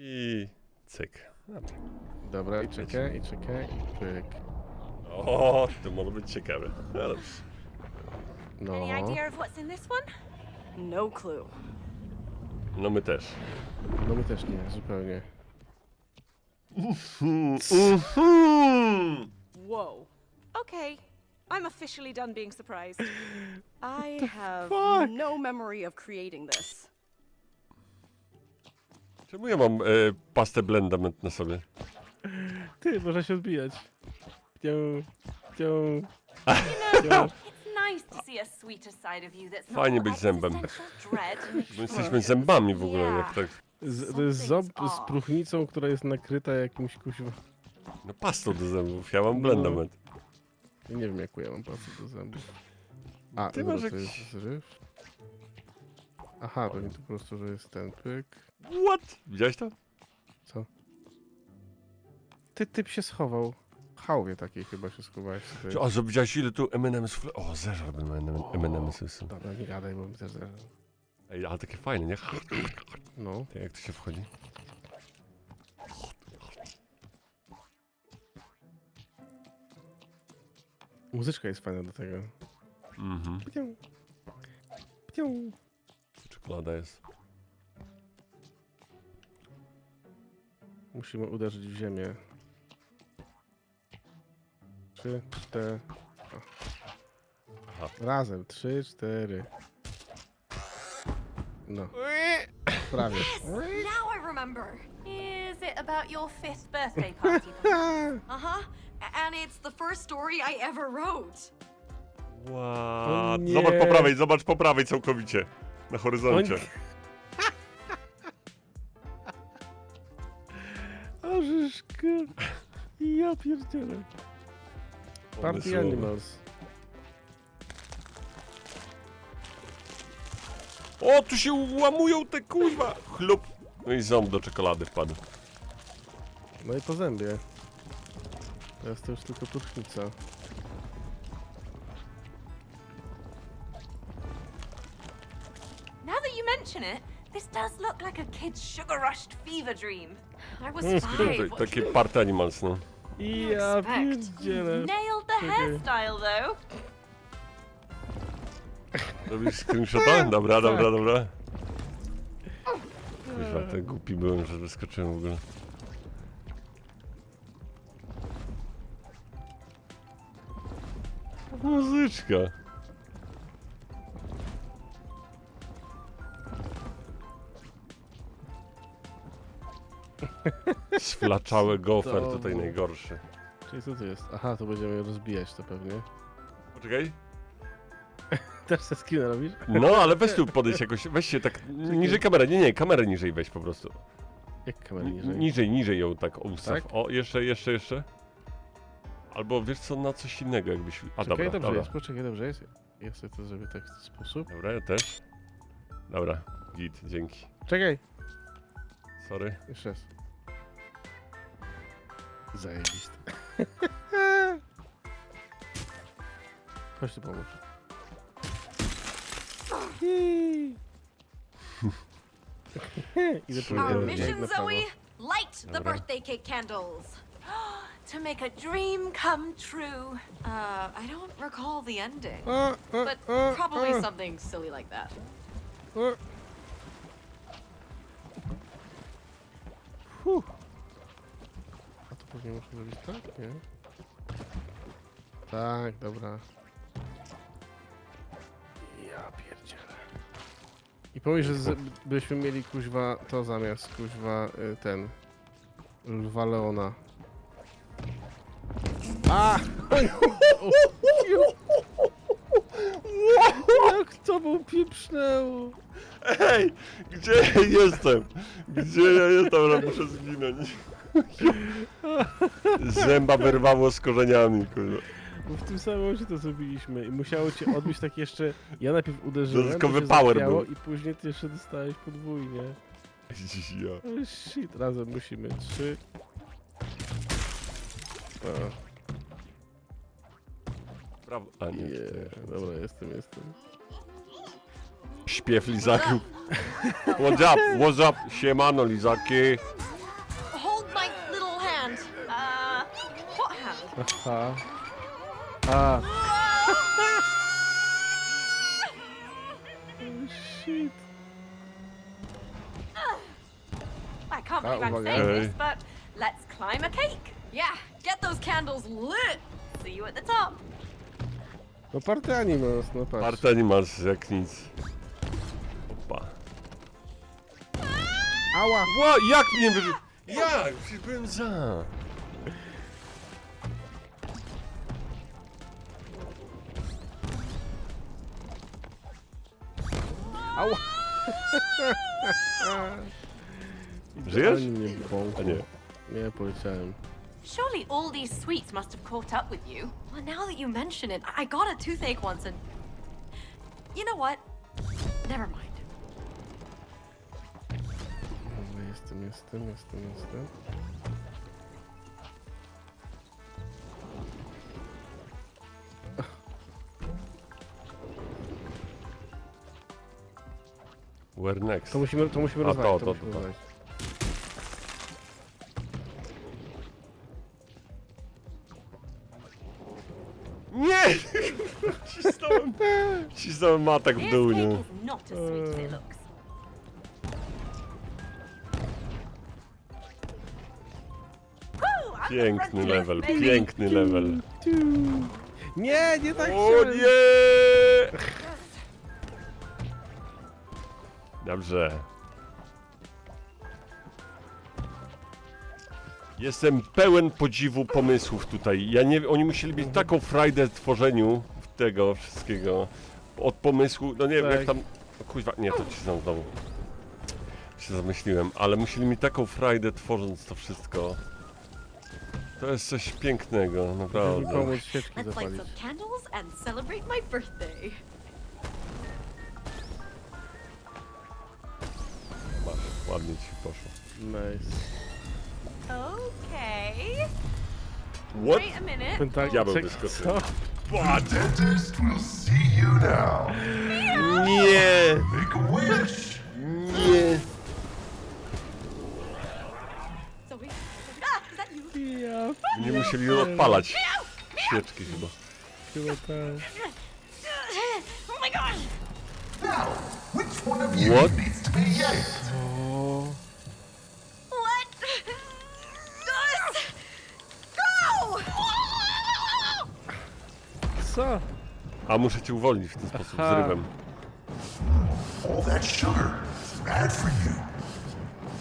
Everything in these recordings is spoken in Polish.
I cyk. Dobra. Dobra, i czekaj, i czekaj, i pyk. O, to może być ciekawe. Ale No. Any idea of what's in this one? No clue. No my też. No my też nie, zupełnie. Whoa. Okay, I'm officially done being surprised. I have fuck? no memory of creating this. Czemu ja mam e, pastę blendament na sobie? Ty, można się odbijać. Pią, pią, You pią. know, it's nice to see a sweeter side of you that's not Fajnie all być zębem. existential dread and My jesteśmy zębami w ogóle, jak tak. Z, to jest ząb z próchnicą, która jest nakryta jakimś kuźwa. No pastą do zębów, ja mam No. blendament. Ja nie wiem, jaką ja mam pasę do zębów. A, Ty dobra, masz to jakiś- jest. Aha, to nie to po prostu, że jest ten pyk. What? Widziałeś to? Co? Ty, typ się schował. W chałwie takiej chyba się schowałeś. Ty. O, że widziałeś ile tu M&M's fle... O, zeżarłbym M&M's są. Dobra, nie gadaj, bo mi też zaraz. Ej, ale takie fajne, nie? No. Ty, Jak to się wchodzi? Muzyczka jest fajna do tego. Mhm. Pcią. Pcią. Czekolada jest. Musimy uderzyć w ziemię. Trzy, cztery. Aha. Razem. Trzy, cztery. No. Prawie. Now I remember. Is it about your fifth birthday party? Uh huh. And it's the first story I ever wrote. Wow. nie. Zobacz po prawej, zobacz po prawej całkowicie. Na horyzoncie. O, Żyżka. Ja pierdzielę. Party. Animals. O, tu się łamują te kuźwa! Chlup. No i ząb do czekolady wpadł. No i po zębie. Teraz to już tylko tucznica. Mention it, this does look like a kid's sugar rushed fever dream. I was Mm, five. What Takie party animals, no. Ja expect? pierdzielę. Nailed the Okay. hairstyle though. Robisz screenshota? Dobra, dobra, dobra. Kuźwa, ten głupi byłem, że wyskoczyłem w ogóle. Muzyczka. Sflaczały gofer To tutaj najgorszy. Czyli co to jest? Aha, to będziemy rozbijać to pewnie. Poczekaj. Też se skin robisz? No, ale weź tu podejść jakoś, weź się tak niżej kamerę, nie, nie, kamerę niżej weź po prostu. Jak kamerę Ni- niżej? Niżej, niżej ją tak ustaw. Tak? O, jeszcze, jeszcze, jeszcze. Albo wiesz co, na coś innego jakbyś... A Czekaj, dobra, dobrze dobra. jest, poczekaj, dobrze jest. Ja sobie to zrobię tak w ten sposób. Dobra, ja też. Dobra, git, dzięki. Czekaj! Sorry. Jeszcze raz. Zajebiste. Chodź tu pomóż. Idę po Our idę mission, na prawo. Zoe? Light the Dobra. birthday cake candles. To make a dream come true. Uh, I don't recall the ending. A, a, But a, probably a, something silly like that. a. Pewnie muszę zrobić tak, nie? Tak, dobra. Ja pierdzielę. I pomyśl, że z, byśmy mieli kuźwa to zamiast kuźwa y, ten lwa Leona. A! Jak to był pieprznęło? Ej, gdzie ja jestem? Gdzie ja jestem, ale muszę zginąć. Zęba wyrwało z korzeniami, kurwa. Bo w tym samym momencie to zrobiliśmy i musiało cię odbić tak jeszcze... Ja najpierw uderzyłem, Dodatkowy to się power był. I później ty jeszcze dostałeś podwójnie. Ja. Oh shit, razem musimy. Trzy. O, Brawo. A nie, yeah. Dobra, jestem, jestem. Śpiew lizaków. What's up, what's up? Siemano lizaki. Aha. A. oh shit. I can't Ah, believe I'm saying this, but let's climb a cake. Yeah, get those candles lit. See you at the top. No party animals, no patrz. Party animals jak nic. Opa. Ała! Ła, jak mnie wyrzu... Jak? Przecież byłem za. Ała! Żyjesz? Ani mnie bąkło. A nie. Nie, poleciałem. Surely all these sweets must have caught up with you. Well, now that you mention it, I got a toothache once and. You know what? Never mind. Dobra, jestem, jestem, jestem, jestem. Where next? To musimy, to musimy A, rozwalić, to, to, to, musimy to, to. rozwalić. Nie! Cisnąłem, cisnąłem matek w This dół, cake nie? is not as sweet as it looks. Woo, I'm the Piękny level, baby. piękny level. Nie, nie tak O nie! Dobrze. Jestem pełen podziwu pomysłów tutaj. Ja nie oni musieli mieć taką frajdę w tworzeniu tego wszystkiego. Od pomysłu, no nie wiem jak Tak. tam. O kuźwa, nie, to cisnął znowu. Się zamyśliłem, ale musieli mieć taką frajdę tworząc to wszystko. To jest coś pięknego, Żeby mi naprawdę. pomóc świeczki Let's light zapalić. some candles and celebrate my birthday. Ładnie ci poszło. Nice. Okay. What? Wait a minute. Pentak... Diabeł czek- wyskoczył. Co? Dentist will see you now. Nie! Make a wish. Nie! Zoe? Ah, is that you? Ja Nie musieli odpalać świeczki chyba. chyba tak. Oh my gosh! Now, which one of you What? needs to be yanked? Co? A muszę cię uwolnić w ten sposób, Aha. zrywem. All that sugar is bad for you.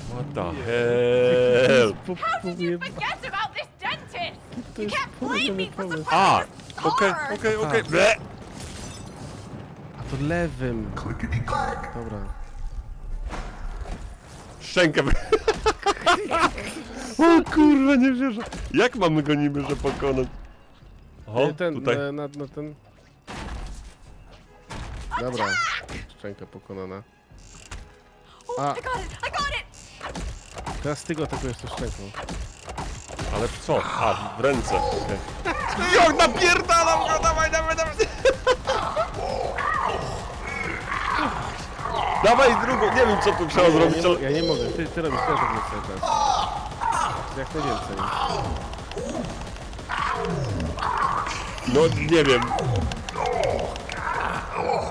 What the hell? Po, powiem, Forget about this dentist. to jest blame me for pomysł. A! Okej, okej, okej. Ble! A to lewym. Clickety clack. Dobra. Szczękę wy... O kurwa, nie wierzę. Jak mamy go niby, że pokonać? O, Nie, ten, tutaj. Na, na, na ten. Dobra. Szczęka pokonana. A. I got it! I got it! Teraz ty go atakujesz tą szczęką. Ale w co? A, w ręce. Okay. Jak napierdalam go, dawaj, dawaj, dawaj. Dawaj drugą, nie wiem co tu trzeba Ja zrobić, nie, ale... mo- ja nie mogę. Ty, ty robisz też tak czas. Jak najwięcej. No nie wiem.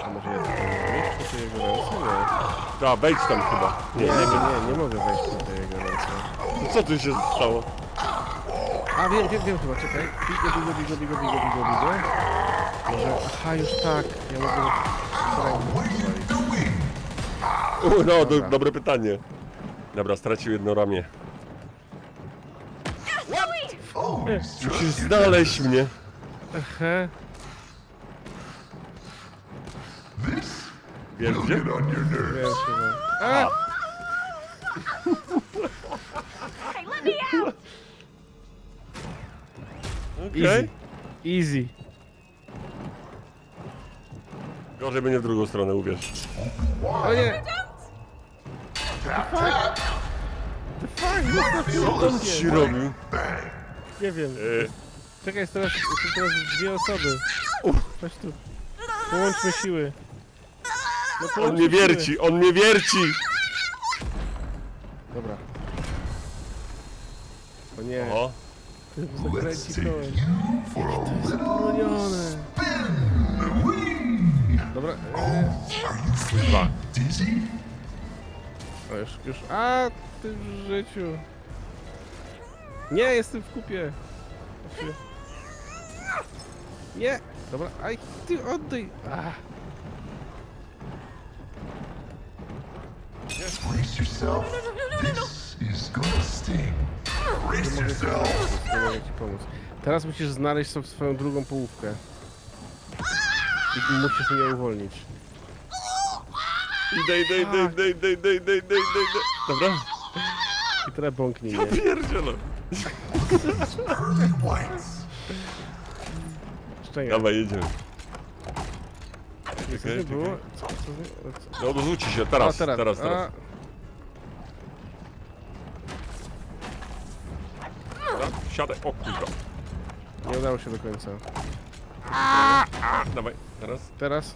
A może ja tutaj nie po tej jego ręce? Nie. A, wejdź tam chyba. Nie, Nie, nie nie, wiem. nie, nie mogę wejść po tej jego ręce. Co tu się stało? A wiem, wiem, wiem chyba, czekaj. Bigo, bigo, bigo, bigo, bigo, bigo, bigo. Może, aha, już tak. Ja mogę. U, no, do, dobre pytanie. Dobra, stracił jedno ramię. Musisz znaleźć mnie. Aha. Wiesz gdzie? get on your nerves. Wiem chyba. A! Hey, let me out. Okej. Easy. Easy. Gorzej będzie w drugą stronę, uwierz. O nie! Tap, tap. Co on ci robił? Nie wiem. E, Czekaj, jest teraz, są teraz dwie osoby. Chodź tu. Połączmy siły. No, on połączmy mnie siły. wierci, on mnie wierci! Dobra. O nie. O, Zakręci Let's take kołem. Bronione. Dobra, e, dizzy? o już, już, a ty w życiu. Nie, jestem w kupie. Znaczy- Nie, dobra, aj, ty oddaj. Ach. Brace yourself. This is gonna sting. Brace yourself. Nie mogę ci pomóc. Teraz musisz znaleźć sobie swoją drugą połówkę. I musisz mnie uwolnić. Idę, idę, idę, idę, idę, idę, idę, idę, idę, idę. Dobra? I teraz bąknij mnie. pierdzielę. Szczęście. Dawaj, jedziemy. Co Czekaj, nie było? czekaj. Co, co, co? No odrzuci się, teraz, A, teraz, teraz, teraz. Dobra, Siadaj, o kurwa. A, nie udało się do końca. Dawaj, teraz. Teraz?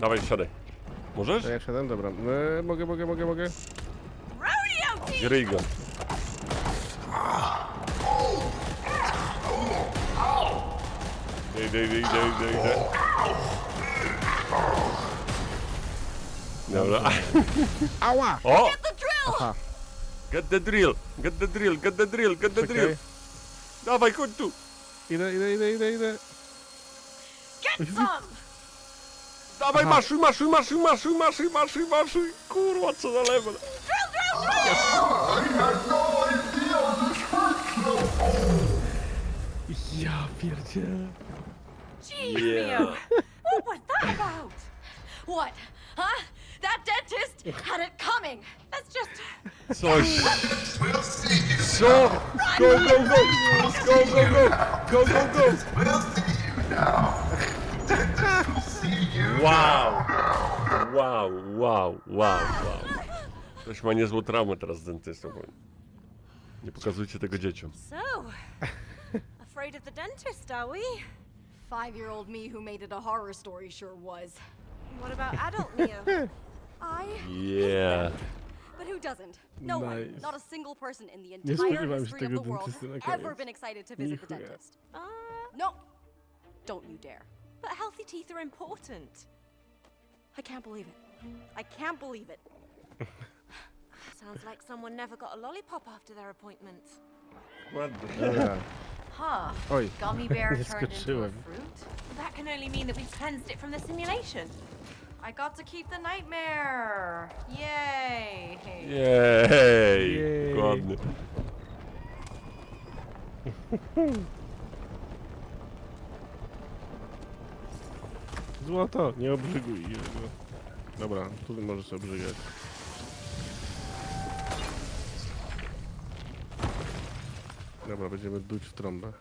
Dawaj, siadaj. Możesz? To ja siadam? Dobra. E, mogę, mogę, mogę, mogę. Gryj go. Idę, idę, idę, idę, idę. Dobra. Ała! O! Aha, Get the drill! Get the drill! Get the drill! Get the drill! czekaj. Dawaj, chodź tu! Idę, idę, idę, idę, idę. Get some! Dawaj, Aha. maszuj, maszuj, maszuj, maszuj, maszuj, maszuj, maszuj! Kurwa, co za level! Ja pierdzielę. Jeez, Yeah. Mio. What was that about? What? Huh? That dentist had it coming. That's just. Coś! We'll see you. Co? Go, go, go! Go, go, go! Go, go, go! We'll see you now. We'll see you. Wow! Wow, wow, wow, wow. Ktoś ma niezłą traumę teraz z dentystą. powiem. Nie pokazujcie tego dzieciom. So, afraid of the dentist, are we? Five year old me who made it a horror story sure was. What about adult Neo? I. Yeah. But who doesn't? No one, not a single person in the entire spodziewałem history of the world has koniec. ever been excited to visit the dentist. uh, No! Don't you dare. but healthy teeth are important. I can't believe it. I can't believe it. Sounds like someone never got a lollipop after their appointment. Dobra. Huh. Oj, Gummy bear Nie turned into a skoczyłem. fruit? That can only mean that we've cleansed it from the simulation. I got to keep the nightmare. Yay. Jej! Jej. Złoto, nie obrzyguj jego. Dobra, tu możesz obrzygać. Dobra, będziemy duć w trąbę.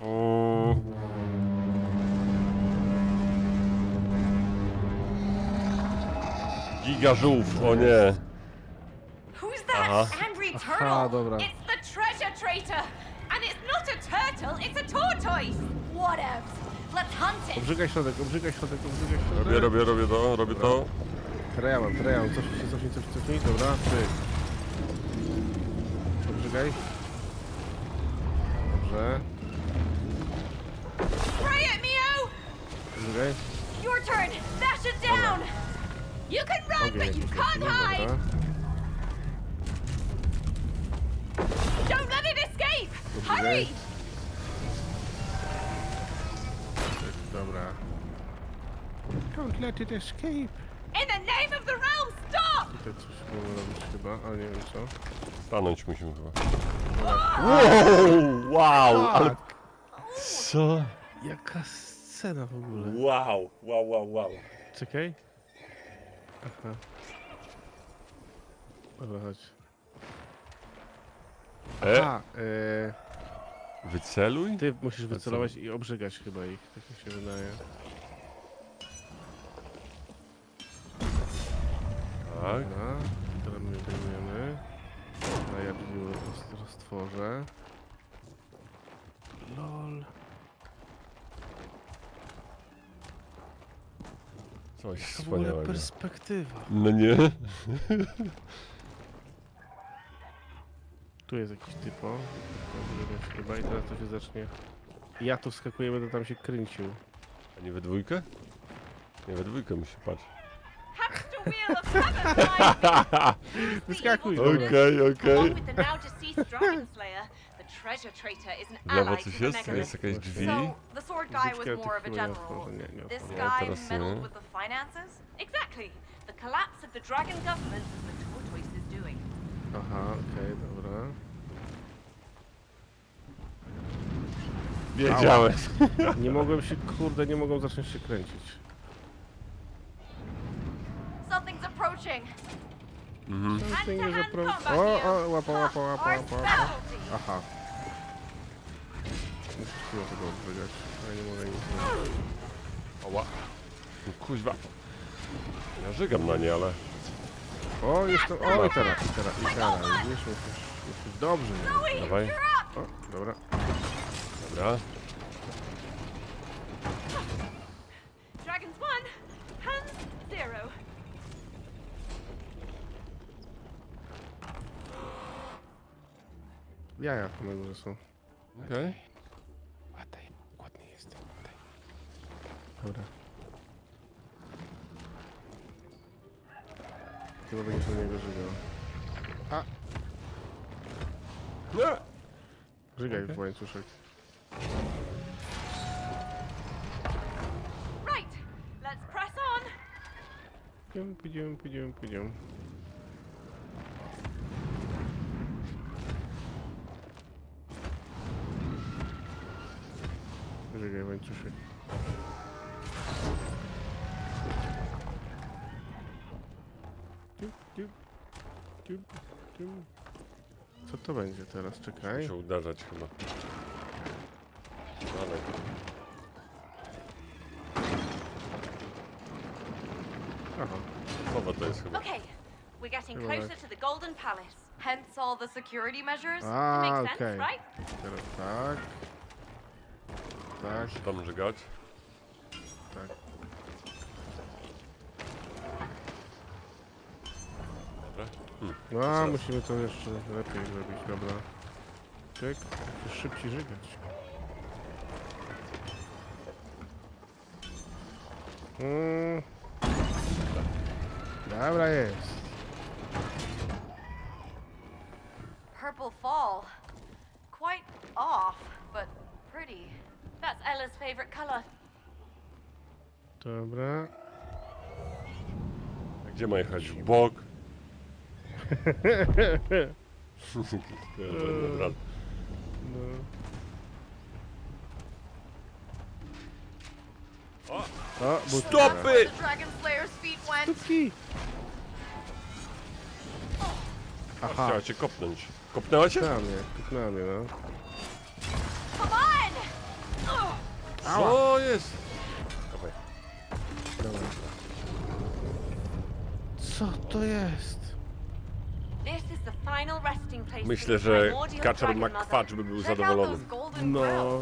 Mm. Giga żółw, o nie. Who's that Uh-huh. angry Aha, turtle? dobra. It's the treasure traitor! And it's not a turtle, it's a tortoise! Whatevs. Let's hunt it. Obrzygaj środek, obrzygaj środek, obrzygaj środek. Robię, robię, robię to, robię to. Teraz ja mam, teraz ja mam. Cofnij się, cofnij, cofnij, cofnij. Dobra, ty. Obrzygaj. Dobrze. Spray it, Mio! Obrzygaj. Your turn. Dash it down. You can run, Ogień but you jakiś can't leci, hide! Dobra. Don't let it escape! Obrzygaj. Hurry! Dobra. Don't let it escape. In the name of the realm, stop! Tutaj coś mamy robić chyba, ale nie wiem co. Stanąć musimy chyba. Wow! Wow! Ale co? Jaka scena w ogóle. Wow! Wow, wow, wow. Czekaj. Aha. Dobra, chodź. E, A, e, wyceluj? ty musisz wycelować i obrzygać chyba ich, tak mi się wydaje. Tak. Dobra, roztworzę. LOL. Coś To w ogóle wspaniałego. perspektywa. No nie? Tu jest jakiś typo. Chyba i teraz to się zacznie. Ja tu wskakuję, będę tam się kręcił. A nie we dwójkę? Nie we dwójkę musi patrz. Wheel of heaven, Wyskakuj! Okej, dobra. okej. Along with the now deceased Dragon Slayer, the treasure traitor is an W lewo to coś the jest? Megalith. Jest jakieś drzwi? So, the sword guy was Muzyczkę more of a nie general. otworzę, nie, This otworzę. Ja guy teraz meddled nie. with the finances? Exactly. The collapse of the dragon government was the tortoise's doing. Aha, okej, dobra. Wiedziałem. Nie mogłem się, kurde, nie mogłem zacząć się kręcić. Approaching. Something is O, o, łapa, łapa, łapa, łapa, łapa. Aha. Muszę chwilę tego odbrygać, ale nie mogę nic zrobić. Oła. No Kuźwa. Ja żygam na nie, ale... O, jestem, o, i teraz, i teraz, i teraz, widzisz, musisz, musisz dobrze. nie? Dawaj. O, dobra. Dobra. Jaja na górze są. Okej. Ładaj, ładnie jestem, ładaj. Dobra. Chyba będziesz do niego żygał. Nie! Żygaj w łańcuszek. Right, let's press on. Pójdziemy, pójdziemy, pójdziemy, pójdziemy. Ciup. Co to będzie teraz? Czekaj. Muszę uderzać chyba. Ale... Aha. Słowo to jest chyba. Okay, we're getting Chyba closer tak. to the Golden Palace. Hence all the security measures. A, Makes sense, okej. right? Teraz tak. Tak, Muszę tam żygać. tak. Dobra. Hmm. No, musimy to jeszcze lepiej zrobić, dobra. Czek, musisz szybciej żygać. Mm. Dobra jest. Purple fall. Quite off, but pretty. That's Ella's favorite color. Dobra. A gdzie ma jechać? W bok? Dobra. No. O! Buty. Stopy! The Dragon Slayer's feet went. Stopki! Aha, Chciała cię kopnąć. Kopnęła cię? kupnęła mnie, kupnęła mnie, no. Co jest? Dawaj. Co to jest? Myślę, że Kaczor mother. by był zadowolony. No,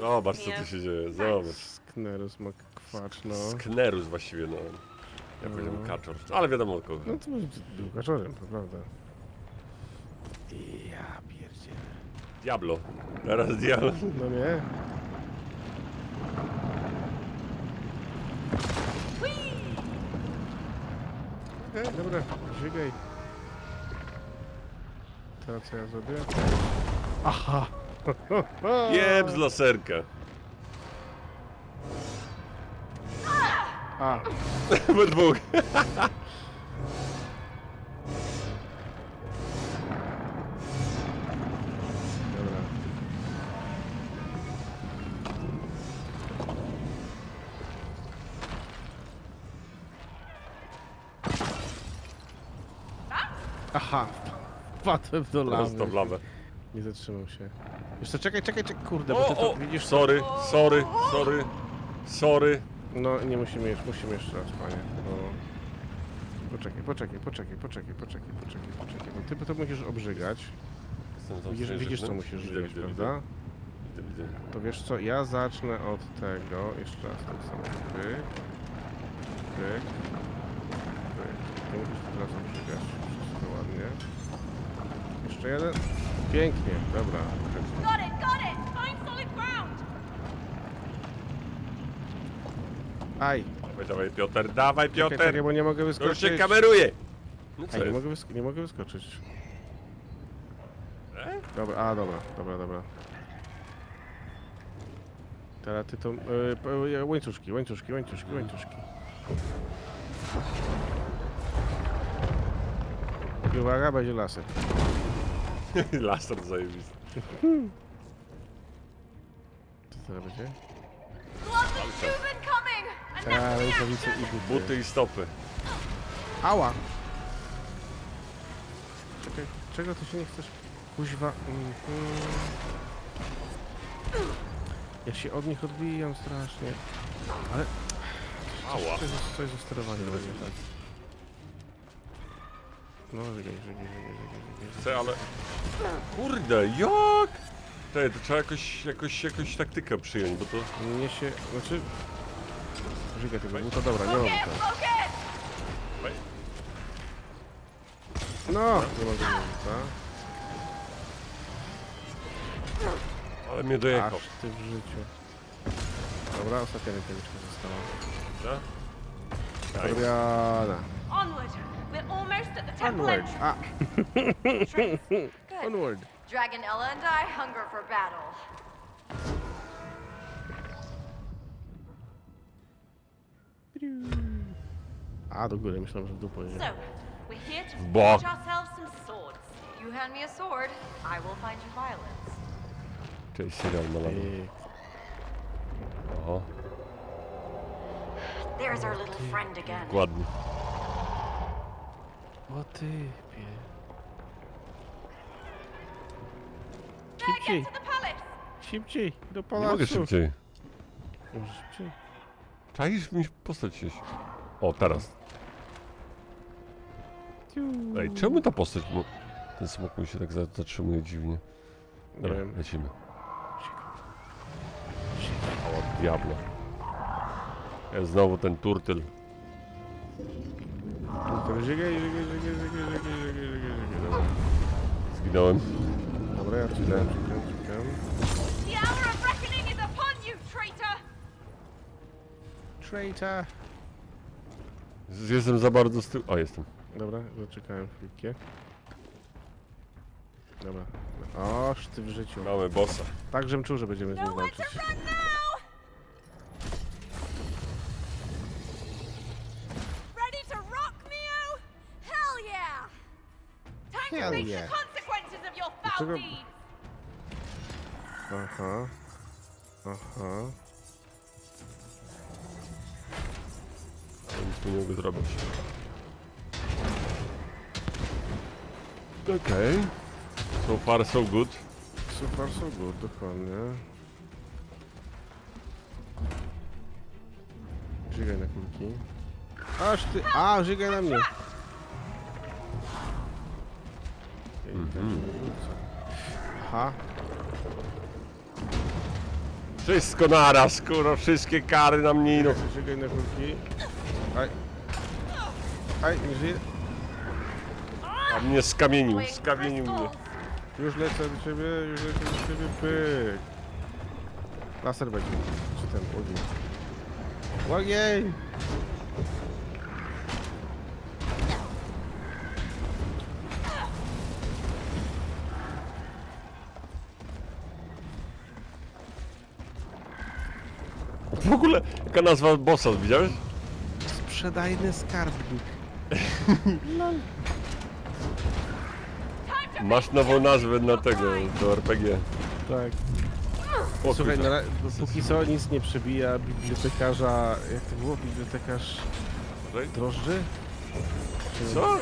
Zobacz co tu się dzieje, zobacz. Sknerus ma kwacz, no. Sknerus właściwie, no. Ja powiedziałem kaczor, ale wiadomo od kogo. No to może był kaczorem, to prawda. Ja pierdzielę. Diablo. Teraz Diablo. No nie? Okej, dobra, żygaj. To co ja zrobię? Aha! Jeb z laserka. A, We dwóch. Wpadłem do w lawę. Nie zatrzymał się. Jeszcze czekaj, czekaj, czekaj, kurde, bo O, ty to o, widzisz... sorry, sorry, sorry, sorry. No, nie musimy jeszcze, musimy jeszcze raz, panie. No. Poczekaj, poczekaj, poczekaj, poczekaj, poczekaj, poczekaj, poczekaj. Bo ty to musisz obrzygać. Jestem Widzisz, widzisz co musisz Widzę, żygać, widzę, prawda? Widzę, widzę. To wiesz co, ja zacznę od tego. Jeszcze raz tak samo. Pyk. Pyk. Pyk. Ty musisz teraz obrzygać. Jeszcze jeden. Pięknie, dobra. Got it, got it! Find solid ground! Aj, Dawaj, dawaj, Piotr, dawaj, czekaj, Piotr! czekaj, bo nie mogę To już wyskoczyć. się kameruje! No co Aj, nie, jest? mogę wysk- nie mogę wyskoczyć. E? Dobra, a dobra, dobra, dobra. Teraz ty to... Yy, p- łańcuszki, łańcuszki, łańcuszki, łańcuszki. I uwaga, będzie laser. Laser zajebisty. Co teraz będzie? Lots of! Enough reaction! rękawice i buty. Buty i stopy. Ała! Czekaj, czego ty się nie chcesz? Kuźwa. mhm. Ja się od nich odbijam strasznie. Ale Ała. coś, jest- coś ze sterowaniem będzie tak. No, żegaj, żegaj, żegaj, żegaj, żegaj. Chcę, ale... Kurde, jak? Czekaj, to trzeba jakoś, jakoś, jakoś taktykę przyjąć, bo to... Mnie się, znaczy... Żygaj tego buta, dobra, nie mam buta. No, nie mam tego buta. Ale mnie dojechał. Aż ty w życiu. Dobra, ostatnia rękawiczka została. Dobra? Nice. Onward! We're almost at the temple Onward. entrance. Ah. A, Good. onward. Dragon Ella and I hunger for battle. Ah, a, do góry, myślałem, że w dupę. So, we're here to bok. forge ourselves some swords. You hand me a sword, I will find you violence. Cześć, serial malany. I... Oho, There's our little friend again. ładnie. O ty, pie. There, Szybciej, szybciej, do Nie pałacu. mogę szybciej. Może szybciej. Czaisz mi postać się... O, teraz. Ciu. Ej, czemu ta postać... mu- Ten smok mi się tak za- zatrzymuje dziwnie. Nie Dobra, wiem. lecimy. O, diablo. Jest znowu ten turtyl. To żygaj, żygaj, żygaj, żygaj, żygaj, żygaj, żygaj, żygaj. Dobra. Zginąłem. Dobra, ja czekam, czekam, czekam. The hour of reckoning is upon you, traitor! Traitor. Z- Jestem za bardzo z tyłu. O, jestem. Dobra, zaczekałem chwilkę. Dobra. Oż ty w życiu. Mamy bossa. Tak, żem czuł, że będziemy z nim to walczyć. run now! Foul Dlaczego-! Aha. Aha. Ale nic tu nie mogę zrobić. Okej. So far so good. So far so good, dokładnie. Żygaj na kulki. Aż ty... A, żygaj na mnie! Aha. Wszystko naraz, kurwa, wszystkie kary na mnie idą. Żygaj na kulki. Aj. Aj, nie żyje. A mnie skamienił, skamienił mnie. Już lecę do ciebie, już lecę do ciebie, pyk. Laser będzie. Czy ten, ogień. Ogień! W ogóle, jaka nazwa bossa, widziałeś? Sprzedajny skarbnik. Masz nową nazwę na tego, do RPG. Tak. O, Słuchaj, kurwa. na, ra- no, póki co nic nie przebija bibliotekarza, jak to było, bibliotekarz drożdży? Czy- Co?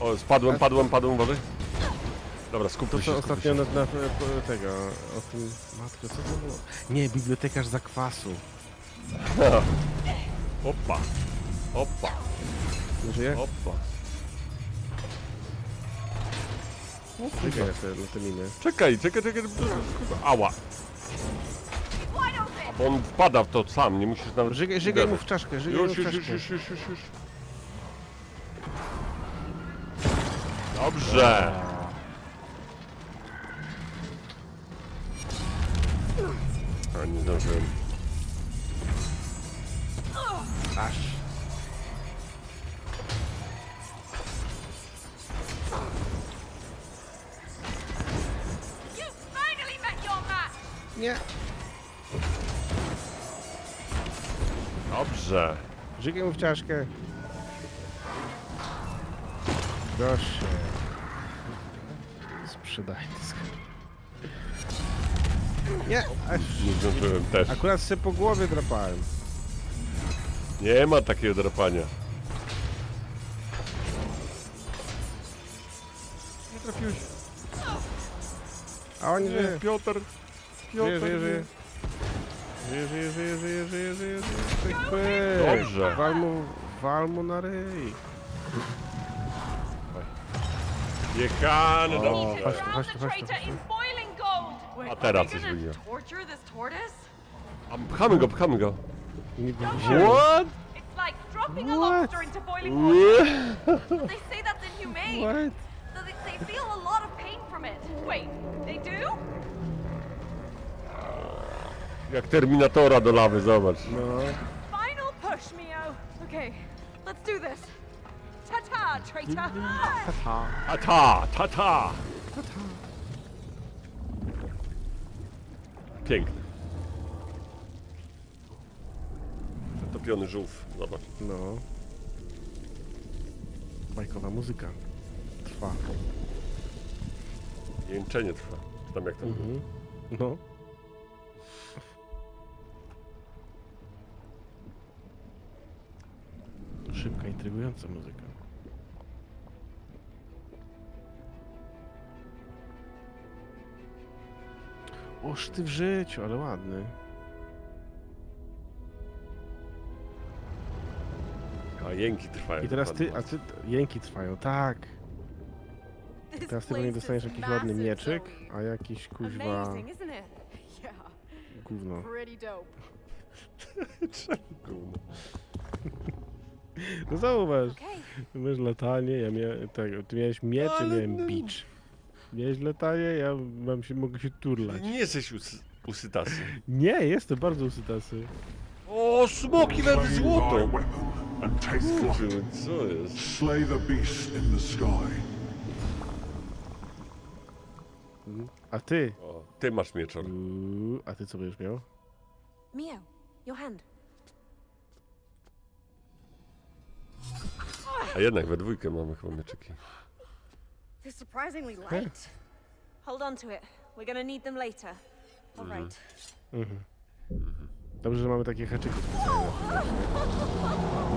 O, spadłem, padłem, padłem, uważaj. Dobra, To skupmy co się, ostatnio skupmy na, na, na tego, o tym, matko, co to było? Nie, bibliotekarz zakwasu. się. Opa, opa, Nie żyje? opa. Czekaj na te, na te miny. Czekaj, czekaj, czekaj. Ała. Bo on wpada w to sam, nie musisz nawet... Żygaj, żygaj mu w czaszkę, żygaj mu Już, w już, czaszkę. już, już, już, już, już. Dobrze! A nie zdążyłem. Aż. Nie. Dobrze. Żygiem w czaszkę. Proszę. Sprzedaj. Nie, aż. Nie zdążyłem też. Akurat się po głowie drapałem. Nie ma takiego drapania. Nie trafiłeś. A on żyje. Piotr. Żyje, żyje, żyje. Żyje, żyje, żyje, żyje, żyje, żyje, żyje. Pyk, pyk. Dobrze. Wal mu, wal mu na ryj. Jechany, O, dobrze. chodź tu, chodź tu, chodź tu. Boiling gold! Wait, A teraz are they coś gonna wyjdzie. torture this tortoise? Um, a Pchamy go, pchamy go. Nie. What? It's like dropping a What? lobster into boiling water. What? They say that's inhumane. What? So They, they feel a lot of pain from it. Wait, they do? Jak Terminatora do lawy, zobacz. No. Final push, Mio. Okay, let's do this. Ta-ta, traitor. Haha. Ta-ta, ta-ta. Piękny. Zatopiony żółw, zobacz. No. Bajkowa muzyka. Trwa. Jęczenie trwa. Czy tam jak tam było? Mhm. No. Szybka, intrygująca muzyka. Oż ty w życiu, ale ładny. A jęki trwają. I teraz ty, a ty, jęki trwają, tak. This Teraz ty pewnie dostaniesz jakiś ładny mieczyk, a jakiś kuźwa gówno. dope. Gówno. No zauważ, masz latanie, ja miałem, tak, ty miałeś miecz, ja Ale miałem no. bicz. Miałeś latanie, ja mam się, mogę się turlać. Nie jesteś usy, usytasy. Nie, jestem bardzo usytasy. O, smoki thy złoto! weapon and take flight. Kurczę, co jest? Slay the beast in the sky. A ty? O, ty masz mieczor. Uuu, a ty co będziesz miał? Mio, your hand. A jednak we dwójkę mamy chyba mieczyki. They're surprisingly light. Hold on to it. We're gonna need them later. All right. Dobrze, że mamy takie haczyki.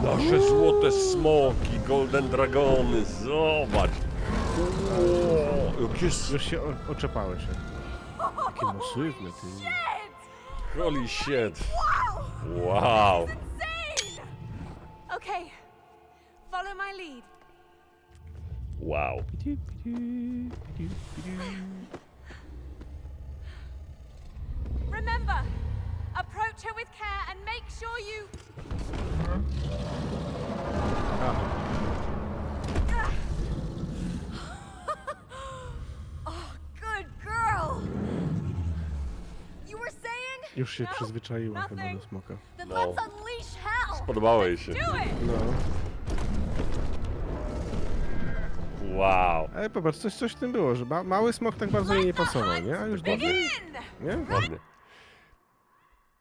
Nasze złote smoki, golden dragony, zobacz! O, Już się o, oczepałeś. Jakie masywne, ty. holy shit! Wow! Okay, follow my lead. Wow! Remember, approach her with care and make sure you. Oh, good girl. You were saying? Już się No, przyzwyczaiła chyba nothing. do smoka. Then No. let's unleash hell. Podobało jej się. Do it. No. Wow! Ale popatrz, coś, coś w tym było, że ma, mały smok tak bardzo jej nie pasował, nie? A już dobry, nie? Ładnie.